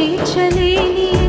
చేర్చలేని